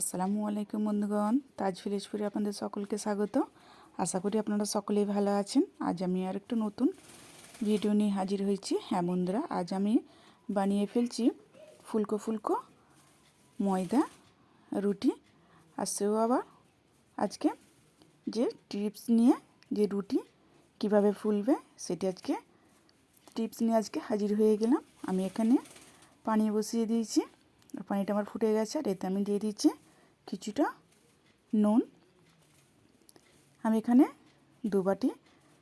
আসসালামু আলাইকুম বন্ধুগণ। তাজ ভিলেজপুরে আপনাদের সকলকে স্বাগত। আশা করি আপনারা সকলেই ভালো আছেন। আজ আমি আর একটু নতুন ভিডিও নিয়ে হাজির হয়েছি। হ্যাঁ বন্ধুরা, আজ আমি বানিয়ে ফেলছি ফুলকো ফুলকো ময়দা, রুটি আর সেও আবার আজকে যে টিপস নিয়ে যে রুটি কীভাবে ফুলবে সেটি আজকে টিপস নিয়ে আজকে হাজির হয়ে গেলাম। আমি এখানে পানি বসিয়ে দিয়েছি। পানিটা আমার ফুটে গেছে আর এতে আমি দিয়ে দিচ্ছি কিছুটা নুন। আমি এখানে দু বাটি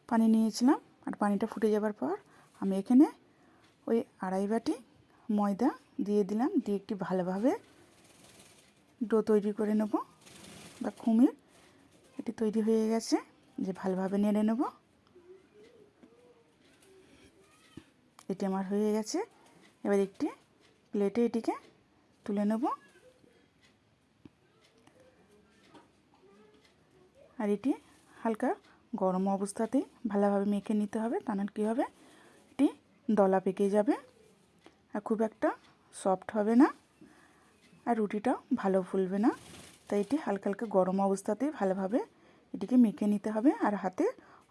পানি নিয়েছিলাম আর পানিটা ফুটে যাবার পর আমি এখানে ওই আড়াই বাটি ময়দা দিয়ে দিলাম, দিয়ে একটি ভালোভাবে ডো তৈরি করে নেব বা কুমির এটি তৈরি হয়ে গেছে, যে ভালোভাবে নেড়ে নেব। এটি আমার হয়ে গেছে। এবার একটি প্লেটে এটিকে তুলে নেব। আর এটি হালকা গরম অবস্থাতেই ভালোভাবে মেখে নিতে হবে, তা নাহলে কী হবে? এটি দলা পেকে যাবে আর খুব একটা সফট হবে না আর রুটিটাও ভালো ফুলবে না। তাই এটি হালকা হালকা গরম অবস্থাতেই ভালোভাবে এটিকে মেখে নিতে হবে আর হাতে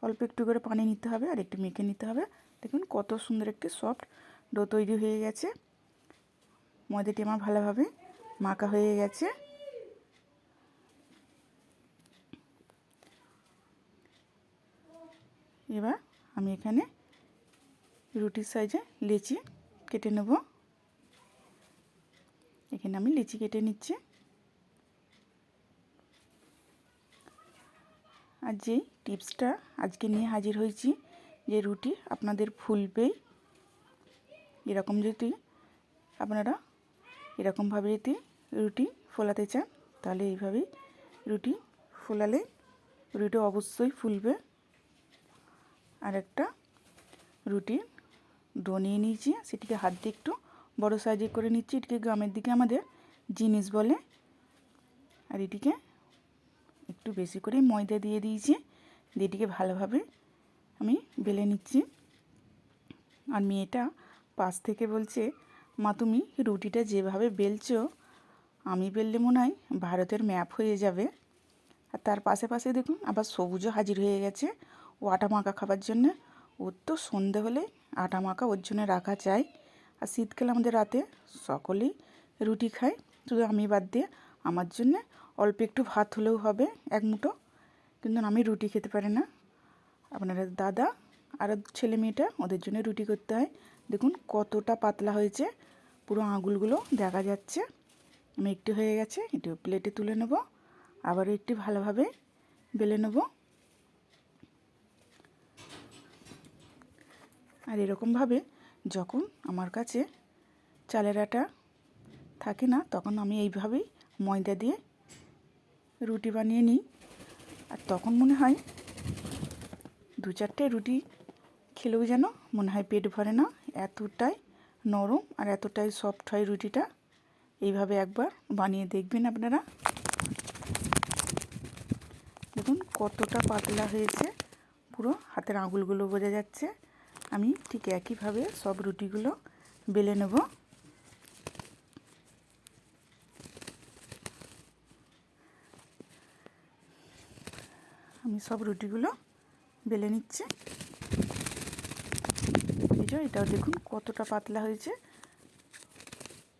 অল্প একটু করে পানি নিতে হবে আর একটু মেখে নিতে হবে। দেখুন কত সুন্দর একটি সফট ডো তৈরি হয়ে গেছে। ময়দাটি আমার ভালোভাবে মাখা হয়ে গেছে এবার আমি এখানে রুটির সাইজে লিচি কেটে নেব। এখানে আমি লিচি কেটে নিচ্ছি। আর যেই টিপসটা আজকে নিয়ে হাজির হয়েছি যে রুটি আপনাদের ফুলবেই, এরকম যদি আপনারা এরকমভাবে যদি রুটি ফোলাতে চান, তাহলে এইভাবেই রুটি ফোলালে রুটি অবশ্যই ফুলবে। আর একটা রুটির ডো নিয়ে নিয়েছি, সেটিকে হাত দিয়ে একটু বড় সাইজে করে নিচ্ছি। এটিকে গ্রামের দিকে আমাদের জিনিস বলে, আর এটিকে একটু বেশি করে ময়দা দিয়ে দিয়েছি। দিয়ে এটিকে ভালোভাবে আমি বেলে নিচ্ছি। আর মেয়েটা পাশ থেকে বলছে, মা, তুমি রুটিটা যেভাবে বেলছো, আমি বেললে মনে হয় ভারতের ম্যাপ হয়ে যাবে। আর তার পাশে পাশে দেখুন আবার সবুজও হাজির হয়ে গেছে। ও আটা মাখা খাবার জন্যে। ওর তো সন্ধে হলে আটা মাখা ওর জন্য রাখা চাই আর শীতকালে আমাদের রাতে সকলেই রুটি খায়। শুধু আমি বাদ দিয়ে আমার জন্যে অল্প একটু ভাত হলেও হবে এক মুঠো। কিন্তু আমি রুটি খেতে পারি না। আপনারা দাদা আর ছেলে মেয়েটা ওদের জন্য রুটি করতে হয়। দেখুন কতটা পাতলা হয়েছে। পুরো আঙুলগুলো দেখা যাচ্ছে। আমি একটু হয়ে গেছে। একটু প্লেটে তুলে নেব। আবারও একটু ভালোভাবে বেলে নেব। আর এরকমভাবে যখন আমার কাছে চালের আটা থাকে না, তখন আমি এইভাবেই ময়দা দিয়ে রুটি বানিয়ে নিই। আর তখন মনে হয় দু চারটে রুটি খেলেও যেন মনে হয় পেট ভরে না। এতটাই নরম আর এতটাই সফট হয় রুটিটা। এইভাবে একবার বানিয়ে দেখবেন আপনারা। দেখুন কতটা পাতলা হয়েছে। পুরো হাতের আঙুলগুলো বোঝা যাচ্ছে। আমি ঠিক একইভাবে সব রুটিগুলো বেলে নেব। আমি সব রুটিগুলো বেলে নিচ্ছি। যে এটাও দেখুন কতটা পাতলা হয়েছে।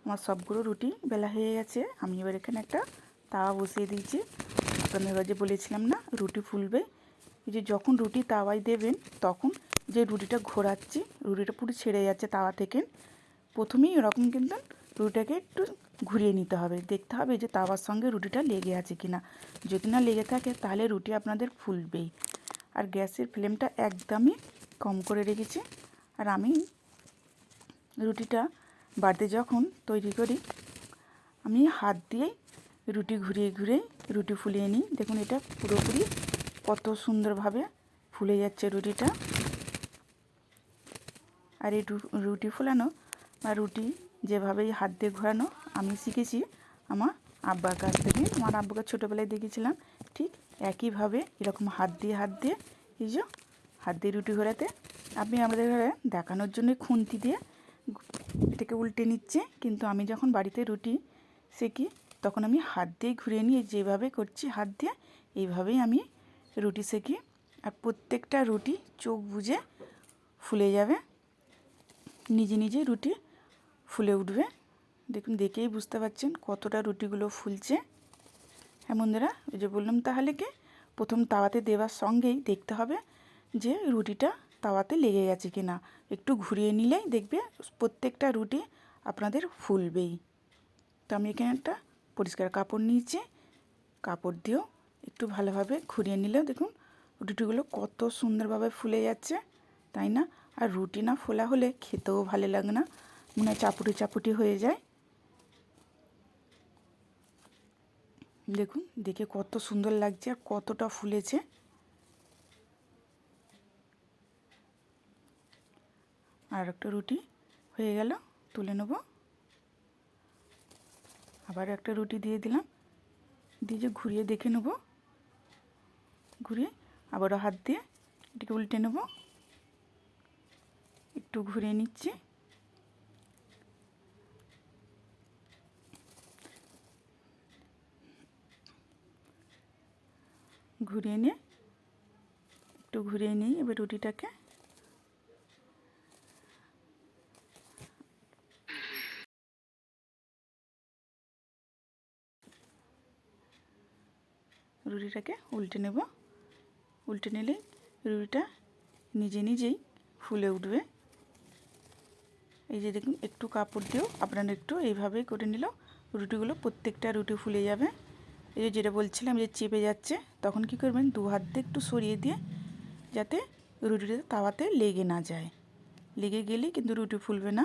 আমার সবগুলো রুটি বেলা হয়ে গেছে। আমি এবার এখানে একটা তাওয়া বসিয়ে দিয়েছি। আপনাদের যে বলেছিলাম না, রুটি ফুলবে। এই যে যখন রুটি তাওয়ায় দেবেন, তখন যে রুটিটা ঘোরাচ্ছি, রুটিটা পুরো ছেড়ে যাচ্ছে তাওয়া থেকে। প্রথমেই এরকম কিন্তু রুটিটাকে একটু ঘুরিয়ে নিতে হবে। দেখতে হবে যে তাওয়ার সঙ্গে রুটিটা লেগে আছে কিনা। যদি না লেগে থাকে তাহলে রুটি আপনাদের ফুলবেই। আর গ্যাসের ফ্লেমটা একদমই কম করে রেখেছি। আর আমি রুটিটা বাড়িতে যখন তৈরি করি, আমি হাত দিয়েই রুটি ঘুরিয়ে ঘুরিয়ে রুটি ফুলিয়ে নিই। দেখুন এটা পুরোপুরি কত সুন্দরভাবে ফুলে যাচ্ছে রুটিটা। আর এই রুটি ফোলানো বা রুটি যেভাবেই হাত দিয়ে ঘোরানো, আমি শিখেছি আমার আব্বার কাছ থেকে। আমার আব্বাকে ছোটোবেলায় দেখেছিলাম, ঠিক একইভাবে এরকম হাত দিয়ে হাত দিয়ে, এই যে হাত দিয়ে রুটি ঘোরাতে। আপনি আমাদের ঘরে দেখানোর জন্য খুন্তি দিয়ে এটাকে উল্টে নিচ্ছে, কিন্তু আমি যখন বাড়িতে রুটি সেকি, তখন আমি হাত দিয়ে ঘুরিয়ে নিয়ে যেভাবে করছি, হাত দিয়ে, এইভাবেই আমি রুটি সেকি। আর প্রত্যেকটা রুটি চোখ বুজে ফুলে যাবে। নিজে নিজে রুটি ফুলে উঠবে। দেখুন, দেখেই বুঝতে পারছেন কতটা রুটিগুলো ফুলছে। হ্যাঁ বন্ধুরা, ওই যে বললাম তাহলে কি, প্রথম তাওয়াতে দেওয়ার সঙ্গেই দেখতে হবে যে রুটিটা তাওয়াতে লেগে গেছে কি না একটু ঘুরিয়ে নিলেই দেখবে প্রত্যেকটা রুটি আপনাদের ফুলবেই। তো আমি এখানে একটা পরিষ্কার কাপড় নিয়েছি। কাপড় দিয়েও একটু ভালোভাবে ঘুরিয়ে নিলেও দেখুন রুটিগুলো কত সুন্দরভাবে ফুলে যাচ্ছে, তাই না? আর রুটি না ফোলা হলে খেতেও ভালো লাগে না। মনে হয় চাপুটি চাপুটি হয়ে যায়। দেখুন, দেখে কত সুন্দর লাগছে আর কতটা ফুলেছে। আর একটা রুটি হয়ে গেল, তুলে নেব। আবার একটা রুটি দিয়ে দিলাম। দিয়ে যে ঘুরিয়ে দেখে নেব। ঘুরিয়ে আবারও হাত দিয়ে এটাকে উল্টে নেব। একটু ঘুরে নিচ্ছি। ঘুরিয়ে নিয়ে, একটু ঘুরিয়ে নিই এবার রুটিটাকে। রুটিটাকে উল্টে নেব। উল্টে নিলে রুটিটা নিজে নিজেই ফুলে উঠবে। এই যে দেখুন, একটু কাপড় দিয়েও আপনারা একটু এইভাবেই করে নিল। রুটিগুলো প্রত্যেকটা রুটি ফুলে যাবে। এই যে যেটা বলছিলাম যে চেপে যাচ্ছে, তখন কি করবেন, দু হাত দিয়ে একটু সরিয়ে দিয়ে যাতে রুটিটা তাওয়াতে লেগে না যায়। লেগে গেলে কিন্তু রুটি ফুলবে না।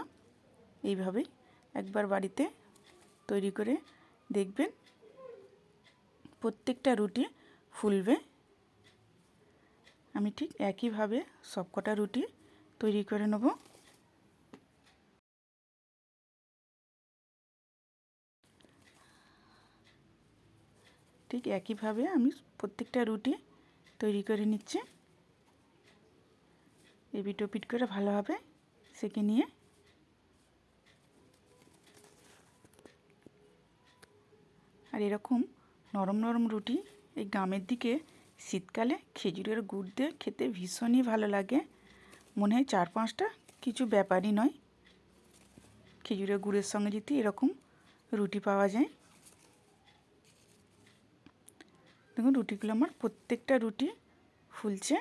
এইভাবেই একবার বাড়িতে তৈরি করে দেখবেন, প্রত্যেকটা রুটি ফুলবে। আমি ঠিক একইভাবে সবকটা রুটি তৈরি করে নেব। ঠিক একইভাবে আমি প্রত্যেকটা রুটি তৈরি করে নিচ্ছি। এপিট ওপিট করে ভালোভাবে সেকে নিয়ে আর এরকম নরম নরম রুটি এই গ্রামের দিকে শীতকালে খেজুরের গুড় দিয়ে খেতে ভীষণই ভালো লাগে। মনে হয় চার পাঁচটা কিছু ব্যাপারই নয়। খেজুরের গুড়ের সঙ্গে যদি এরকম রুটি পাওয়া যায়। দেখুন, রুটিগুলো আমার প্রত্যেকটা রুটি ফুলছে।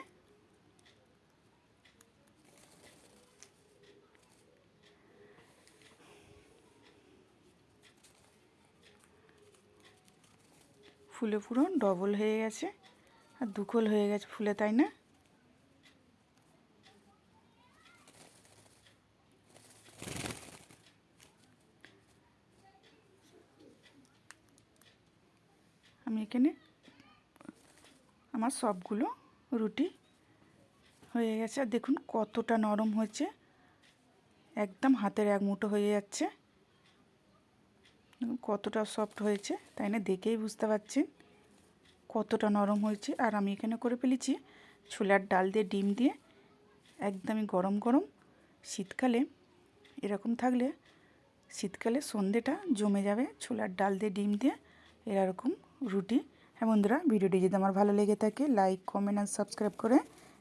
ফুলে পুরো ডবল হয়ে গেছে, আর দুখল হয়ে গেছে ফুলে, তাই না আমি এখানে আমার সবগুলো রুটি হয়ে গেছে। আর দেখুন কতটা নরম হয়েছে। একদম হাতের এক মুঠো হয়ে যাচ্ছে। কতটা সফট হয়েছে, তাই না? দেখেই বুঝতে পারছেন কতটা নরম হয়েছে। আর আমি এখানে করে ফেলেছি ছোলার ডাল দিয়ে ডিম দিয়ে, একদমই গরম গরম। শীতকালে এরকম থাকলে, শীতকালে সন্ধেটা জমে যাবে ছোলার ডাল দিয়ে ডিম দিয়ে। এরকম রুটি হ্যাঁ বন্ধুরা, ভিডিওটি যদি আমার ভালো লেগে থাকে লাইক কমেন্ট আর সাবস্ক্রাইব করে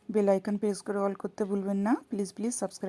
বেল আইকন প্রেস করে অল করতে ভুলবেন না। Please please subscribe